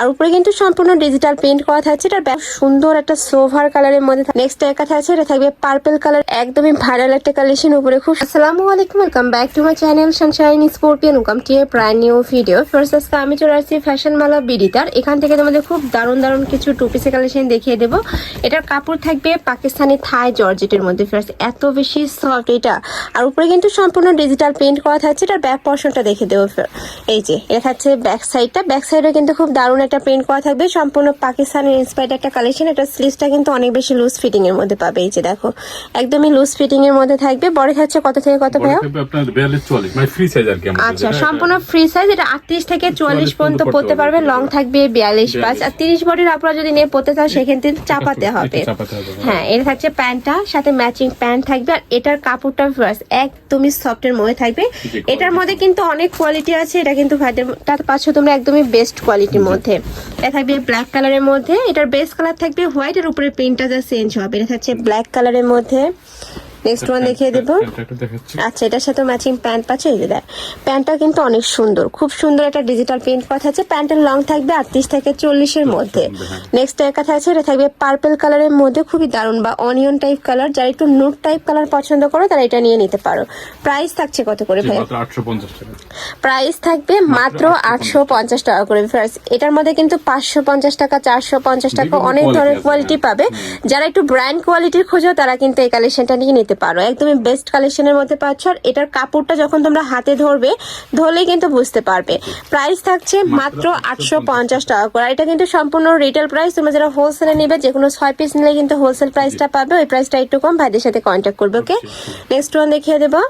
আর উপরে কিন্তু সম্পূর্ণ ডিজিটাল প্রিন্ট করা থাকছে। এটা সুন্দর একটা সোভার কালারের মধ্যে নেক্সট একা থাকছে, এটা থাকবে পার্পল কালার একদমই ভাইরাল একটা কালেকশন উপরে খুব আসসালামু আলাইকুম welcome back to my channel sunshine scorpion welcome to a প্রায় নিউ ভিডিও ফার্স্ট আজকে আমি চলে আসছি ফ্যাশন মালা বিডিতার। এখান থেকে তোমাদের খুব দারুণ দারুণ কিছু টু পিসের কালেকশন দেখিয়ে দেবো। এটার কাপড় থাকবে পাকিস্তানি থাই জর্জেটের মধ্যে। ফার্স্ট এত বেশি সফট এটা। আর উপরে কিন্তু সম্পূর্ণ ডিজিটাল প্রিন্ট করা থাকছে। এটার ব্যাক পর্শনটা দেখে দেবো। এই যে, এটা থাকছে ব্যাক সাইডটা ব্যাক সাইডে কিন্তু খুব দারুণ একটা প্রিন্ট করা থাকবে। সম্পূর্ণ পাকিস্তানের ইন্সপায়ার্ড একটা কালেকশন এটা স্লিভসটা কিন্তু অনেক বেশি লুজ ফিটিং এর মধ্যে পাবে। এই যে দেখো একদমই লুজ ফিটিং এর মধ্যে থাকবে। বড় থাকছে কত থেকে কত থাকবে আপনার 42 44 মানে ফ্রি সাইজ আর কি আচ্ছা সম্পূর্ণ ফ্রি সাইজ এটা আটত্রিশ থেকে চুয়াল্লিশ পর্যন্ত পড়তে পারবে। লং থাকবে বিয়াল্লিশ পাঁচ আর তিরিশ বডির আপনারা যদি নিয়ে পড়তে চাও সেখান থেকে চাপাতে হবে। হ্যাঁ এটা থাকছে প্যান্টটা সাথে ম্যাচিং প্যান্ট থাকবে। আর এটার কাপড়টা ফার্স্ট একদমই সফটের মধ্যে থাকবে। এটার মধ্যে কিন্তু অনেক কোয়ালিটি আছে। এটা কিন্তু ভাইদেরটা পাচ্ছ তোমরা একদমই বেস্ট কোয়ালিটির মধ্যে। এটা থাকবে ব্ল্যাক কালারের মধ্যে। এটার বেস কালার থাকবে হোয়াইট এর উপরে প্রিন্টটা যা চেঞ্জ হবে। এটা থাকছে ব্ল্যাক কালারের মধ্যে। নেক্সট ওয়ান দেখিয়ে দেবো। আচ্ছা এটার সাথে ম্যাচিং প্যান্ট পাচ্ছে? এই যে দেখ প্যান্টটা কিন্তু অনেক সুন্দর। খুব সুন্দর একটা ডিজিটাল প্রিন্ট কথা আছে। প্যান্টের লং থাকবে আটত্রিশ থেকে চল্লিশের মধ্যে। নেক্সট এর কথা আছে এটা থাকবে পার্পল কালারের মধ্যে। খুবই দারুণ বা অনিয়ন টাইপ কালার যারা একটু নুট টাইপ কালার পছন্দ করো তারা এটা নিয়ে নিতে পারো। প্রাইস থাকছে কত করে ভাই মাত্র 850 টাকা। প্রাইস থাকবে মাত্র আটশো পঞ্চাশ টাকা। করে। First, এটার মধ্যে কিন্তু পাঁচশো পঞ্চাশ টাকা চারশো পঞ্চাশ টাকা অনেক ধরনের কোয়ালিটি হ্যাঁ। পাবে। যারা একটু ব্র্যান্ড কোয়ালিটির খোঁজো তারা কিন্তু এই কালেকশনটা নিয়ে নিতে পারো। একদমই বেস্ট কালেকশনের মধ্যে পাচ্ছ। আর এটার কাপড়টা যখন তোমরা হাতে ধরবে ধরলে কিন্তু বুঝতে পারবে। প্রাইস থাকছে মাত্র আটশো পঞ্চাশ টাকা করে। আর এটা কিন্তু সম্পূর্ণ রিটেল প্রাইস তোমরা যারা হোলসেলে নেবে যে কোনো ছয় পিস নিলে কিন্তু হোলসেল প্রাইসটা পাবে। ওই প্রাইসটা একটু কম ভাইদের সাথে কন্ট্যাক্ট করবে ওকে নেক্সট ওয়ান দেখিয়ে দেবো।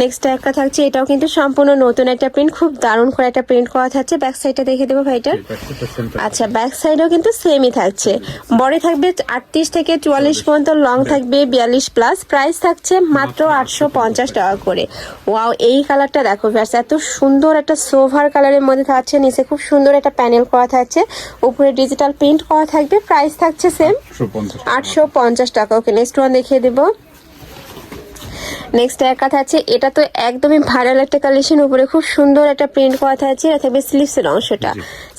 নেক্সট একটা থাকছে এটাও কিন্তু সম্পূর্ণ নতুন একটা প্রিন্ট খুব দারুণ করে একটা প্রিন্ট করা থাকছে। ব্যাক সাইডটা দেখে দেবো ভাইটার আচ্ছা ব্যাক সাইডেও কিন্তু সেমই থাকছে। বডি থাকবে আটত্রিশ থেকে চুয়াল্লিশ পর্যন্ত লং থাকবে বিয়াল্লিশ প্লাস প্রাইস থাকছে মাত্র আটশো পঞ্চাশ টাকা করে। ওয়াও এই কালারটা দেখো ব্যাস এত সুন্দর একটা সোভার কালারের মধ্যে থাকছে নিচে খুব সুন্দর একটা প্যানেল করা থাকছে উপরে ডিজিটাল প্রিন্ট করা থাকবে প্রাইস থাকছে সেম আটশো পঞ্চাশ টাকা। ওকে নেক্সট ওয়ান দেখিয়ে দেবো। নেক্সট এক কথা আছে এটা তো একদমই ভাইরাল একটা কালেকশন উপরে খুব সুন্দর একটা প্রিন্ট করা থাকছে এটা থাকবে স্লিভসের অংশটা।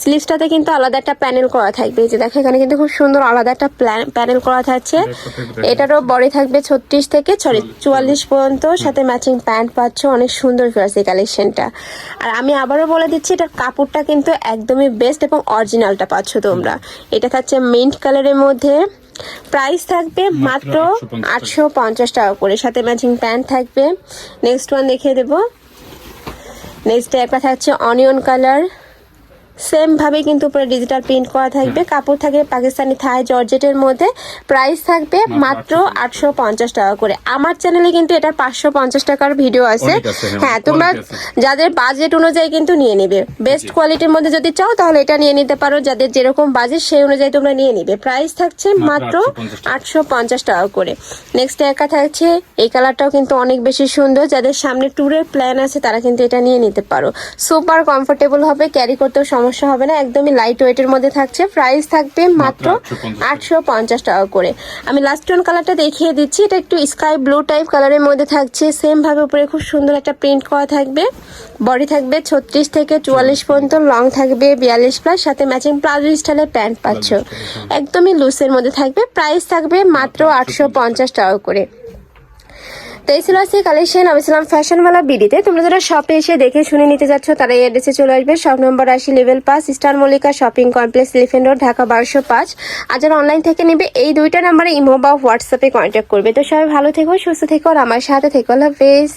স্লিভসটাতে কিন্তু আলাদা একটা প্যানেল করা থাকবে যে দেখো এখানে কিন্তু খুব সুন্দর আলাদা একটা প্যানেল করা থাকছে। এটারও বডি থাকবে ছত্রিশ থেকে সরি চুয়াল্লিশ পর্যন্ত সাথে ম্যাচিং প্যান্ট পাচ্ছ অনেক সুন্দর এই কালেকশনটা আর আমি আবারও বলে দিচ্ছি এটার কাপড়টা কিন্তু একদমই বেস্ট এবং অরিজিনালটা পাচ্ছ তোমরা। এটা থাকছে মিন্ট কালারের মধ্যে। প্রাইস থাকবে মাত্র আটশো পঞ্চাশ টাকা। করে সাথে ম্যাচিং প্যান্ট থাকবে। নেক্সট ওয়ান দেখিয়ে দেবো। নেক্সট একটা থাকছে অনিয়ন কালার সেম ভাবে কিন্তু উপরে ডিজিটাল প্রিন্ট করা থাকবে। কাপড় থাকবে পাকিস্তানি থাই জর্জেটের মধ্যে। প্রাইস থাকবে মাত্র আটশো পঞ্চাশ। টাকা করে। আমার চ্যানেলে কিন্তু এটা পাঁচশো পঞ্চাশ টাকার ভিডিও আছে। হ্যাঁ, হ্যাঁ তোমরা যাদের বাজেট অনুযায়ী কিন্তু নিয়ে নেবে। বেস্ট কোয়ালিটির মধ্যে যদি চাও তাহলে এটা নিয়ে নিতে পারো। যাদের যেরকম বাজেট সেই অনুযায়ী তোমরা নিয়ে নিবে। প্রাইস থাকছে মাত্র মাত্র 850 টাকা। আটশো পঞ্চাশ টাকা করে। নেক্সট একা থাকছে। এই কালারটাও কিন্তু অনেক বেশি সুন্দর। যাদের সামনে ট্যুরের প্ল্যান আছে তারা কিন্তু এটা নিয়ে নিতে পারো। সুপার কমফোর্টেবল হবে ক্যারি করতেও সমস্যা হবে না একদমই লাইট ওয়েটের মধ্যে থাকছে। প্রাইস থাকবে মাত্র আটশো পঞ্চাশ টাকা। করে। আমি লাস্ট ওয়ান কালারটা দেখিয়ে দিচ্ছি এটা একটু স্কাই ব্লু টাইপ কালারের মধ্যে থাকছে। সেম ভাবে উপরে খুব সুন্দর একটা প্রিন্ট করা থাকবে। বডি থাকবে ছত্রিশ থেকে চুয়াল্লিশ পর্যন্ত লং থাকবে বিয়াল্লিশ প্লাস সাথে ম্যাচিং প্লাজো স্টাইলের প্যান্ট পাচ্ছ। একদমই লুসের মধ্যে থাকবে। প্রাইস থাকবে মাত্র আটশো পঞ্চাশ টাকা করে। তো এই ছিল কালেকশন আমি ছিলাম ফ্যাশনওয়ালা বিডিতে তোমরা যারা শপে এসে দেখে শুনে নিতে যাচ্ছ, তারা এই চলে আসবে। শপ নম্বর আশি লেভেল পাঁচ স্টার মল্লিকা শপিং কমপ্লেক্স লিফেন রোড ঢাকা বারোশো পাঁচ। আর যারা অনলাইন থেকে নেবে, এই দুইটা নাম্বারে ইমো বা হোয়াটসঅ্যাপে কন্ট্যাক্ট করবে। তো সবাই ভালো থেকো, সুস্থ থেকো, আর আমার সাথে থেকো। আল্লাহ হাফেজ।